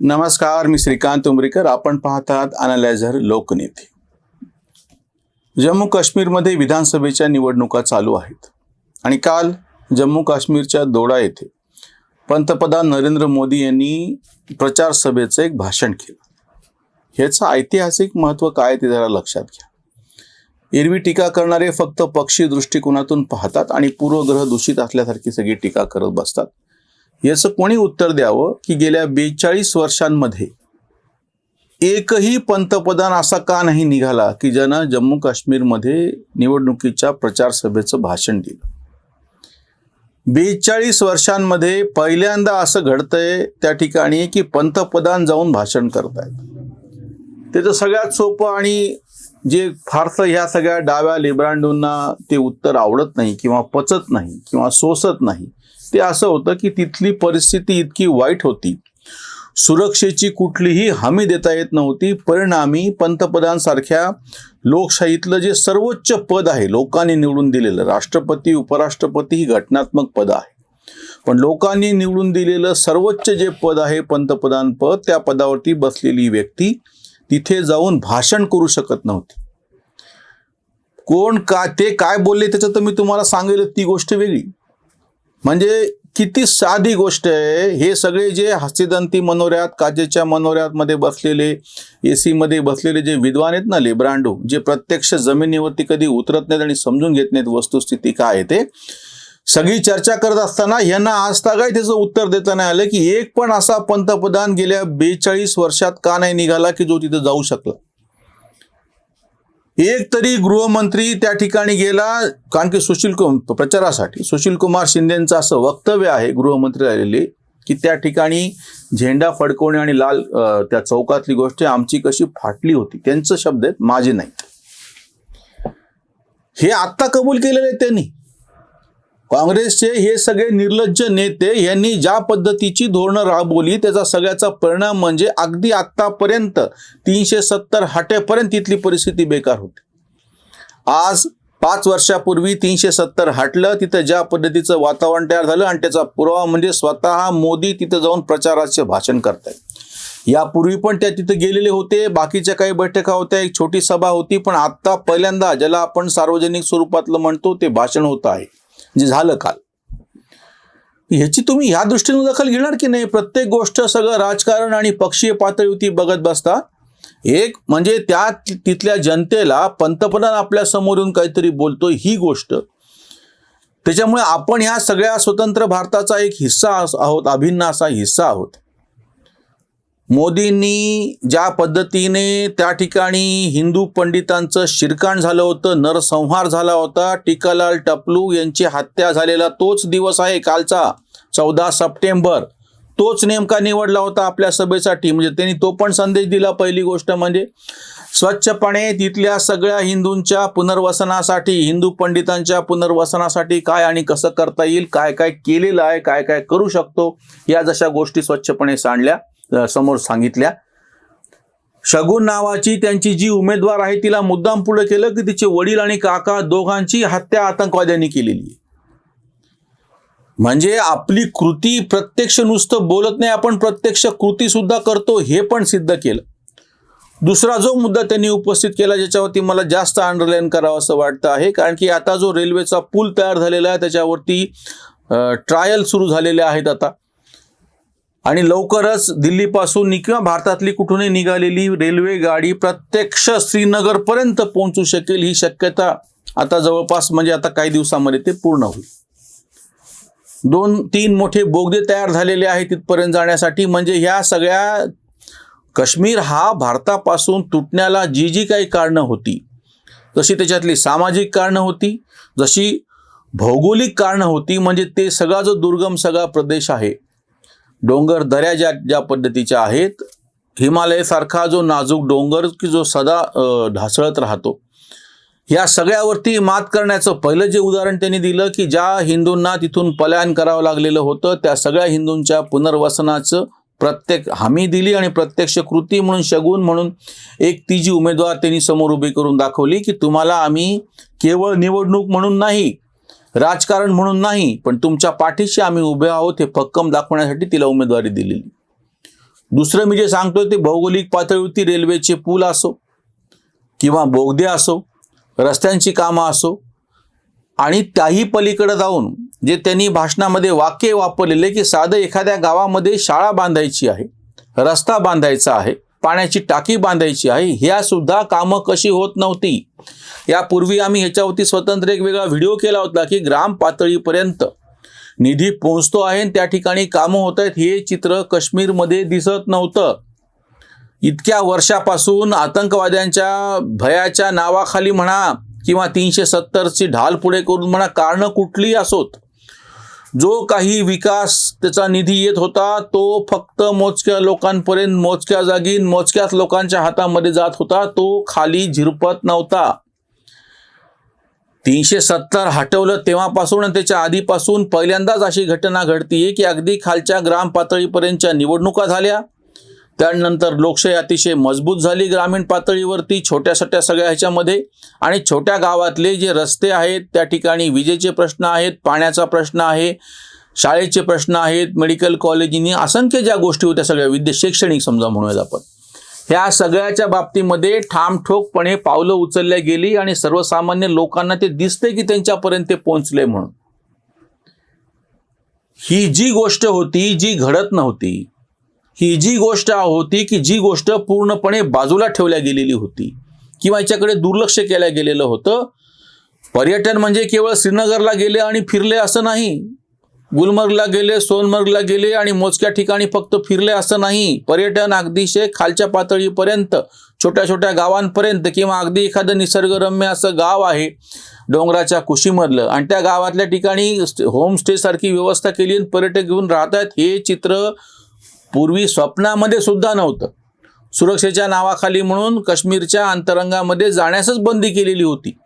नमस्कार मी श्रीकांत उमरीकर. आपण पाहत आहात अनालायझर लोकनेते. जम्मू काश्मीरमध्ये विधानसभेच्या निवडणुका चालू आहेत. आणि काल जम्मू काश्मीरच्या दोडा येथे पंतप्रधान नरेंद्र मोदी यांनी प्रचार सभेचं एक भाषण केलं. ह्याचं ऐतिहासिक महत्त्व काय ते जरा लक्षात घ्या. एरवी टीका करणारे फक्त पक्षी दृष्टिकोनातून पाहतात आणि पूर्वग्रह दूषित असल्यासारखी सगळी टीका करत बसतात. याचं कोणी उत्तर द्यावं? की गेल्या बेचाळीस वर्षांमध्ये एकही पंतप्रधान असा का नाही निघाला की ज्यानं जम्मू काश्मीरमध्ये निवडणुकीच्या प्रचार सभेचं भाषण दिलं? बेचाळीस वर्षांमध्ये पहिल्यांदा असं घडतंय त्या ठिकाणी की पंतप्रधान जाऊन भाषण करतायत. त्याचं सगळ्यात सोपं आणि जे फारसं ह्या सगळ्या डाव्या लिब्रांडूंना ते उत्तर आवडत नाही किंवा पचत नाही किंवा सोसत नाही. ते असं होतं की तिथली परिस्थिती इतकी वाईट होती. सुरक्षेची कुठलीही हमी देता येत नव्हती. परिणामी पंतप्रधानसारख्या लोकशाहीतलं जे सर्वोच्च पद आहे लोकांनी निवडून दिलेलं राष्ट्रपती उपराष्ट्रपती ही घटनात्मक पद आहे. पण लोकांनी निवडून दिलेलं सर्वोच्च जे पद आहे पंतप्रधान पद त्या पदावरती बसलेली व्यक्ती तिथे जाऊन भाषण करू शकत नव्हती. कोण का ते काय बोलले त्याचं तर मी तुम्हाला सांगेल ती गोष्ट वेगळी. म्हणजे किती साधी गोष्ट आहे. हे सगळे जे हस्तिदंती मनोऱ्यात काचेच्या मनोऱ्यात मध्ये बसलेले ए मध्ये बसलेले जे विद्वान आहेत ना लेब्रांडो जे प्रत्यक्ष जमिनीवरती कधी उतरत नाहीत आणि समजून घेत नाहीत वस्तुस्थिती काय आहे ते सगळी चर्चा करत असताना यांना आज तागाय त्याचं उत्तर देता नाही आलं की एक पण असा पंतप्रधान गेल्या बेचाळीस वर्षात का नाही निघाला की जो तिथे जाऊ शकला? एक तरी गृहमंत्री त्या ठिकाणी गेला कारण की सुशील कुमार प्रचारासाठी. सुशील कुमार शिंदेचं असं वक्तव्य आहे गृहमंत्री राहिलेले की त्या ठिकाणी झेंडा फडकवणे आणि लाल त्या चौकातली गोष्ट आमची कशी फाटली होती. त्यांचं शब्द आहेत माझे नाही हे आत्ता कबूल केलेले आहेत त्यांनी. काँग्रेसचे हे सगळे निर्लज्ज नेते यांनी ज्या पद्धतीची धोरणं राबवली त्याचा सगळ्याचा परिणाम म्हणजे अगदी आत्तापर्यंत तीनशे सत्तर हाटेपर्यंत तिथली परिस्थिती बेकार होती. आज पाच वर्षापूर्वी तीनशे सत्तर हटलं तिथं ज्या पद्धतीचं वातावरण तयार झालं आणि त्याचा पुरावा म्हणजे स्वतः मोदी तिथं जाऊन प्रचाराचे भाषण करतायत. यापूर्वी पण त्या तिथं गेलेले होते बाकीच्या काही बैठका होत्या एक छोटी सभा होती पण आत्ता पहिल्यांदा ज्याला आपण सार्वजनिक स्वरूपातलं म्हणतो ते भाषण होत आहे. जे झालं काल. ह्याची तुम्ही ह्या दृष्टीने दखल घेणार की नाही? प्रत्येक गोष्ट सगळं राजकारण आणि पक्षीय पातळीवरती बघत बसता एक म्हणजे त्या तिथल्या जनतेला पंतप्रधान आपल्या समोरून काहीतरी बोलतो ही गोष्ट. त्याच्यामुळे आपण ह्या सगळ्या स्वतंत्र भारताचा एक हिस्सा आहोत अभिन्न असा हिस्सा आहोत. मोदींनी ज्या पद्धतीने त्या ठिकाणी हिंदू पंडितांचं शिरकाण झालं होतं नरसंहार झाला होता टिकालाल टपलू यांची हत्या झालेला तोच दिवस आहे कालचा चौदा सप्टेंबर. तोच नेमका निवडला होता आपल्या सभेसाठी म्हणजे त्यांनी तो पण संदेश दिला पहिली गोष्ट म्हणजे स्वच्छपणे तिथल्या सगळ्या हिंदूंच्या पुनर्वसनासाठी हिंदू पंडितांच्या पुनर्वसनासाठी काय आणि कसं करता येईल काय काय केलेलं आहे काय काय करू शकतो या जशा गोष्टी स्वच्छपणे सांडल्या. समोर सांगितल्या. शगुन नावाची त्यांची जी उमेदवार आहे तिला मुद्दाम पुढे केलं की तिचे वडील आणि काका दोघांची हत्या आतंकवाद्यांनी केलेली आहे. म्हणजे आपली कृती प्रत्यक्ष नुसतं बोलत नाही आपण प्रत्यक्ष कृती सुद्धा करतो हे पण सिद्ध केलं. दुसरा जो मुद्दा त्यांनी उपस्थित केला ज्याच्यावरती मला जास्त अंडरलाईन करावं असं वाटतं आहे कारण की आता जो रेल्वेचा पूल तयार झालेला आहे त्याच्यावरती ट्रायल सुरू झालेले आहेत आता. आणि लवकरच दिल्लीपासून किंवा भारतातली कुठूनही निघालेली रेल्वे गाडी प्रत्यक्ष श्रीनगरपर्यंत पोहोचू शकेल ही शक्यता आता जवळपास म्हणजे आता काही दिवसामध्ये ते पूर्ण होईल. दोन तीन मोठे बोगदे तयार झालेले आहेत तिथपर्यंत जाण्यासाठी. म्हणजे ह्या सगळ्या काश्मीर हा भारतापासून तुटण्याला जी जी काही कारणं होती जशी त्याच्यातली सामाजिक कारणं होती जशी भौगोलिक कारणं होती म्हणजे ते सगळा जो दुर्गम सगळा प्रदेश आहे डोंगर दऱ्या ज्या ज्या पद्धतीच्या आहेत हिमालयासारखा जो नाजूक डोंगर की जो सदा ढासळत राहतो. या सगळ्यावरती मात करण्याचं पहिलं जे उदाहरण त्यांनी दिलं की ज्या हिंदूंना तिथून पलायन करावं लागलेलं होतं त्या सगळ्या हिंदूंच्या पुनर्वसनाचं प्रत्येक हमी दिली आणि प्रत्यक्ष कृती म्हणून शगून म्हणून एक ती जी उमेदवार त्यांनी समोर उभी करून दाखवली की तुम्हाला आम्ही केवळ निवडणूक म्हणून नाही राजकारण म्हणून नाही पण तुमच्या पाठीशी आम्ही उभे आहोत हे भक्कम दाखवण्यासाठी तिला उमेदवारी दिलेली. दुसरं मी जे सांगतोय ते भौगोलिक पातळीवरती रेल्वेचे पूल असो किंवा बोगदे असो रस्त्यांची कामं असो आणि त्याही पलीकडे जाऊन जे त्यांनी भाषणामध्ये वाक्य वापरलेले की साधं एखाद्या गावामध्ये शाळा बांधायची आहे रस्ता बांधायचा आहे पाण्याची टाकी बांधायची आहे. ह्या सुद्धा कामं कशी होत नव्हती? यापूर्वी आम्ही ह्याच्यावरती स्वतंत्र एक वेगळा व्हिडिओ केला होता की ग्राम पातळीपर्यंत निधी पोहोचतो आहे आणि त्या ठिकाणी कामं होत आहेत. हे चित्र काश्मीरमध्ये दिसत नव्हतं. इतक्या वर्षापासून आतंकवाद्यांच्या भयाच्या नावाखाली म्हणा किंवा तीनशे सत्तरची ढाल पुढे करून म्हणा कारणं कुठलीही असोत. जो काही विकास त्याचा निधी येत होता तो फक्त मोजक्या लोकांपर्यंत मोजक्या जागी मोजक्याच लोकांच्या हातामध्ये जात होता. तो खाली झिरपत नव्हता. तीनशे सत्तर हटवलं तेव्हापासून आणि त्याच्या आधीपासून. पहिल्यांदाच अशी घटना घडतीये की अगदी खालच्या ग्राम पातळीपर्यंतच्या निवडणुका झाल्या. त्यानंतर लोकशाही अतिशय मजबूत झाली ग्रामीण पातळीवरती छोट्या छोट्या सगळ्या ह्याच्यामध्ये. आणि छोट्या गावातले जे रस्ते आहेत त्या ठिकाणी विजेचे प्रश्न आहेत पाण्याचा प्रश्न आहे शाळेचे प्रश्न आहेत मेडिकल कॉलेजनी असंख्य ज्या गोष्टी होत्या सगळ्या विद्या शैक्षणिक समजा म्हणूयात आपण. ह्या सगळ्याच्या बाबतीमध्ये ठामठोकपणे पावलं उचलल्या गेली आणि सर्वसामान्य लोकांना ते दिसते की त्यांच्यापर्यंत ते पोहोचले म्हणून. ही जी गोष्ट होती जी घडत नव्हती ही जी गोष्ट होती की जी गोष्ट पूर्णपणे बाजूला ठेवल्या गेलेली होती किंवा याच्याकडे दुर्लक्ष केल्या गेलेलं होतं. पर्यटन म्हणजे केवळ श्रीनगरला गेले आणि फिरले असं नाही. गुलमर्गला गेले सोनमर्गला गेले आणि मोजक्या ठिकाणी फक्त फिरले असं नाही. पर्यटन अगदीशय खालच्या पातळीपर्यंत छोट्या छोट्या गावांपर्यंत किंवा अगदी एखादं निसर्गरम्य असं गाव आहे डोंगराच्या कुशीमधलं. आणि त्या गावातल्या ठिकाणी होमस्टेसारखी व्यवस्था केली आणि पर्यटक घेऊन राहतात हे चित्र पूर्वी स्वप्नामध्ये सुद्धा नव्हतं. सुरक्षेच्या नावाखाली म्हणून काश्मीरच्या अंतरंगामध्ये जाण्यासच बंदी केलेली होती.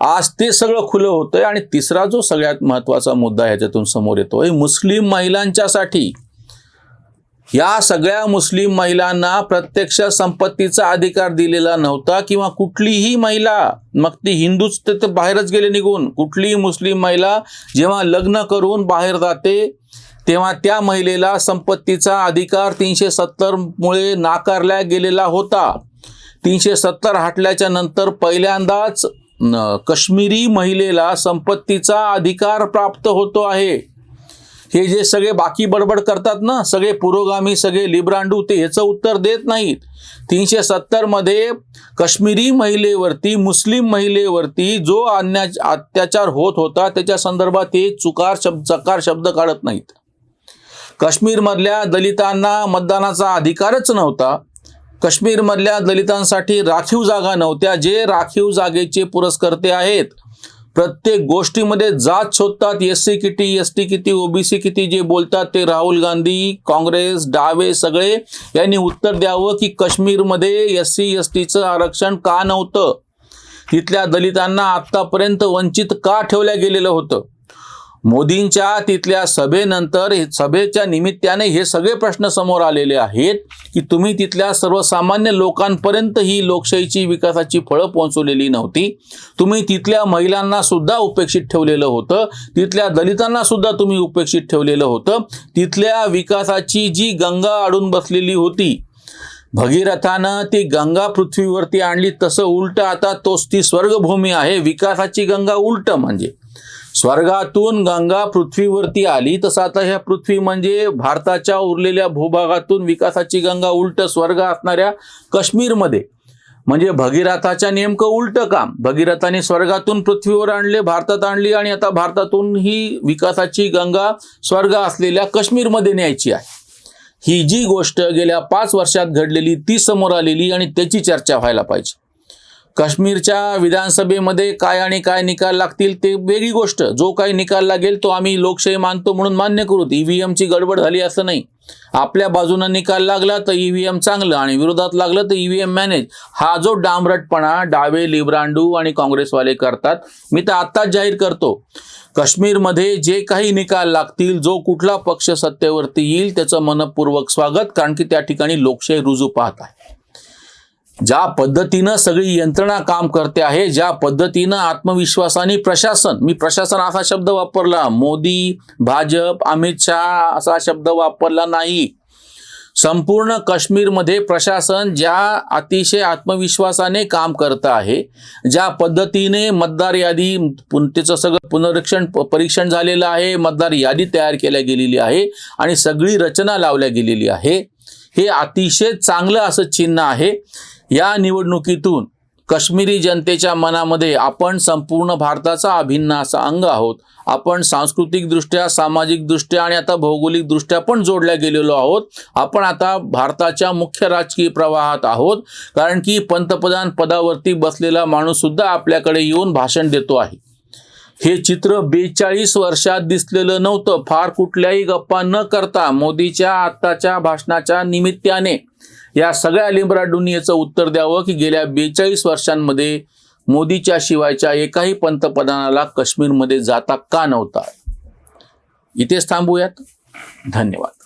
आज ते सगळं खुलं होतंय आणि तिसरा जो सगळ्यात महत्त्वाचा मुद्दा ह्याच्यातून समोर येतोय मुस्लिम महिलांच्यासाठी. या सगळ्या मुस्लिम महिलांना प्रत्यक्ष संपत्तीचा अधिकार दिलेला नव्हता किंवा कुठलीही महिला मग ती हिंदूच ते तर बाहेरच गेले निघून. कुठलीही मुस्लिम महिला जेव्हा लग्न करून बाहेर जाते तेव्हा त्या महिलेला संपत्तीचा अधिकार तीनशे सत्तरमुळे नाकारला गेलेला होता. तीनशे सत्तर हटल्याच्या नंतर पहिल्यांदाच काश्मीरी महिलेला संपत्तीचा अधिकार प्राप्त होतो आहे. हे जे सगळे बाकी बडबड करतात ना सगळे पुरोगामी सगळे लिब्रांडू ते ह्याचं उत्तर देत नाहीत. तीनशे सत्तरमध्ये काश्मीरी महिलेवरती मुस्लिम महिलेवरती जो अन्या अत्याचार होत होता त्याच्या संदर्भात ते चुकार शब्द चकार शब्द काढत नाहीत. काश्मीरमधल्या दलितांना मतदानाचा अधिकारच नव्हता. काश्मीरमधल्या दलितांसाठी राखीव जागा नव्हत्या जे राखीव जागेचे पुरस्कर्ते आहेत. प्रत्येक गोष्टीमध्ये जात शोधतात एस सी किती एस टी किती ओबीसी किती जे बोलतात ते राहुल गांधी काँग्रेस डावे सगळे यांनी उत्तर द्यावं की काश्मीरमध्ये एस सी एस टीचं आरक्षण का नव्हतं? तिथल्या दलितांना आत्तापर्यंत वंचित का ठेवल्या गेलेलं होतं? मोदींच्या तिथल्या सभेनंतर सभेच्या निमित्ताने हे सगळे प्रश्न समोर आलेले आहेत की तुम्ही तिथल्या सर्वसामान्य लोकांपर्यंत ही लोकशाहीची विकासाची फळं पोहोचवलेली नव्हती. तुम्ही तिथल्या महिलांना सुद्धा उपेक्षित ठेवलेलं होतं. तिथल्या दलितांना सुद्धा तुम्ही उपेक्षित ठेवलेलं होतं. तिथल्या विकासाची जी गंगा अडून बसलेली होती भगीरथानं ती गंगा पृथ्वीवरती आणली तसं उलट आता तोच ती स्वर्गभूमी आहे. विकासाची गंगा उलट म्हणजे स्वर्गातून गंगा पृथ्वीवरती आली. तसं आता ह्या पृथ्वी म्हणजे भारताच्या उरलेल्या भूभागातून विकासाची गंगा उलट स्वर्ग असणाऱ्या काश्मीरमध्ये. म्हणजे भगीरथाच्या नेमकं उलट काम. भगीरथाने स्वर्गातून पृथ्वीवर आणले भारतात आणली आणि आता भारतातून ही विकासाची गंगा स्वर्ग असलेल्या काश्मीरमध्ये न्यायची आहे. ही जी गोष्ट गेल्या पाच वर्षात घडलेली ती समोर आलेली आणि त्याची चर्चा व्हायला पाहिजे. काश्मीरच्या विधानसभेमध्ये काय आणि काय निकाल लागतील ते वेगळी गोष्ट. जो काही निकाल लागेल तो आम्ही लोकशाही मानतो म्हणून मान्य करू. ईव्हीएमची गडबड झाली असं नाही. आपल्या बाजूनं निकाल लागला तर ईव्हीएम चांगलं आणि विरोधात लागलं तर ईव्हीएम मॅनेज. हा जो डांबरटपणा डावे लिब्रांडू आणि काँग्रेसवाले करतात मी तर आत्ताच जाहीर करतो. काश्मीरमध्ये जे काही निकाल लागतील जो कुठला पक्ष सत्तेवरती येईल त्याचं मनपूर्वक स्वागत कारण की त्या ठिकाणी लोकशाही रुजू पाहत आहे. ज्या पद्धतीनं सगळी यंत्रणा काम करते आहे ज्या पद्धतीनं आत्मविश्वासाने प्रशासन मी प्रशासन असा शब्द वापरला मोदी भाजप अमित शहा असा शब्द वापरला नाही. संपूर्ण काश्मीरमध्ये प्रशासन ज्या अतिशय आत्मविश्वासाने काम करत आहे ज्या पद्धतीने मतदार यादी त्याचं सगळं पुनरीक्षण परीक्षण झालेलं आहे मतदार यादी तयार केल्या गेलेली आहे आणि सगळी रचना लावल्या गेलेली आहे हे अतिशय चांगलं असं चिन्ह आहे. या निवडणुकीतून काश्मीरी जनतेच्या मनामध्ये आपण संपूर्ण भारताचा अभिन्न असा अंग आहोत. आपण सांस्कृतिकदृष्ट्या सामाजिकदृष्ट्या आणि आता भौगोलिकदृष्ट्या पण जोडल्या गेलेलो आहोत. आपण आता भारताच्या मुख्य राजकीय प्रवाहात आहोत. कारण की पंतप्रधान पदावरती बसलेला माणूससुद्धा आपल्याकडे येऊन भाषण देतो आहे. हे चित्र बेचाळीस वर्षात दिसलेलं नव्हतं. फार कुठल्याही गप्पा न करता मोदीच्या आत्ताच्या भाषणाच्या निमित्ताने या सगळ्या लिंबराडूंनी याचं उत्तर द्यावं की गेल्या बेचाळीस वर्षांमध्ये मोदीच्या शिवायच्या एकाही पंतप्रधानाला काश्मीरमध्ये जाता का नव्हता? इथेच थांबूयात. धन्यवाद.